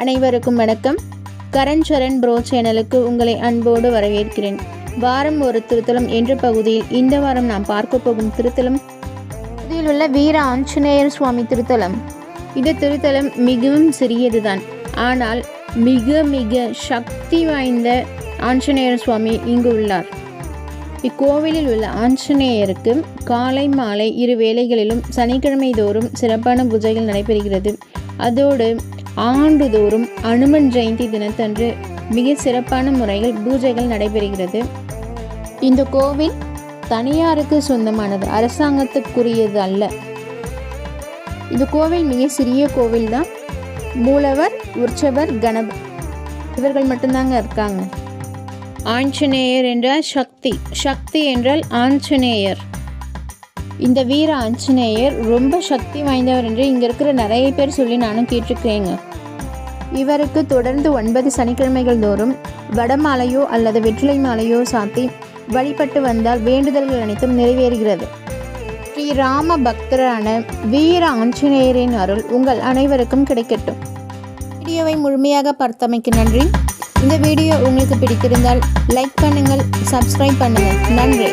அனைவருக்கும் வணக்கம். கரண் சரண் ப்ரோ சேனலுக்கு உங்களை அன்போடு வரவேற்கிறேன். வாரம் ஒரு திருத்தலம் என்ற பகுதியில் இந்த வாரம் நாம் பார்க்க போகும் திருத்தலம் பகுதியில் உள்ள வீர ஆஞ்சநேயர் சுவாமி திருத்தலம். இந்த திருத்தலம் மிகவும் சிறியதுதான். ஆனால் மிக மிக சக்தி வாய்ந்த ஆஞ்சநேயர் சுவாமி இங்கு உள்ளார். இக்கோவிலில் உள்ள ஆஞ்சநேயருக்கு காலை மாலை இரு வேளைகளிலும் சனிக்கிழமை தோறும் சிறப்பான பூஜைகள் நடைபெறுகிறது. அதோடு ஆண்டுதோறும் அனுமன் ஜெயந்தி தினத்தன்று மிக சிறப்பான முறையில் பூஜைகள் நடைபெறுகிறது. இந்த கோவில் தனியாருக்கு சொந்தமானது அரசாங்கத்துக்குரியது அல்ல. இந்த கோவில் மிக சிறிய கோவில் தான் மூலவர் உற்சவர் கணப இவர்கள் மட்டும்தாங்க இருக்காங்க. ஆஞ்சநேயர் என்றால் சக்தி சக்தி என்றால் ஆஞ்சநேயர். இந்த வீர ஆஞ்சநேயர் ரொம்ப சக்தி வாய்ந்தவர் என்று இங்கே இருக்கிற நிறைய பேர் சொல்லி நானும் கேட்டிருக்கிறேங்க. இவருக்கு தொடர்ந்து ஒன்பது சனிக்கிழமைகள் தோறும் வடமாலையோ அல்லது வெற்றிலை மாலையோ சாத்தி வழிபட்டு வந்தால் வேண்டுதல்கள் அனைத்தும் நிறைவேறுகிறது. ஸ்ரீ ராம பக்தரான வீர ஆஞ்சநேயரின் அருள் உங்கள் அனைவருக்கும் கிடைக்கட்டும். வீடியோவை முழுமையாக பார்த்தமைக்கு நன்றி. இந்த வீடியோ உங்களுக்கு பிடித்திருந்தால் லைக் பண்ணுங்கள் சப்ஸ்கிரைப் பண்ணுங்கள். நன்றி.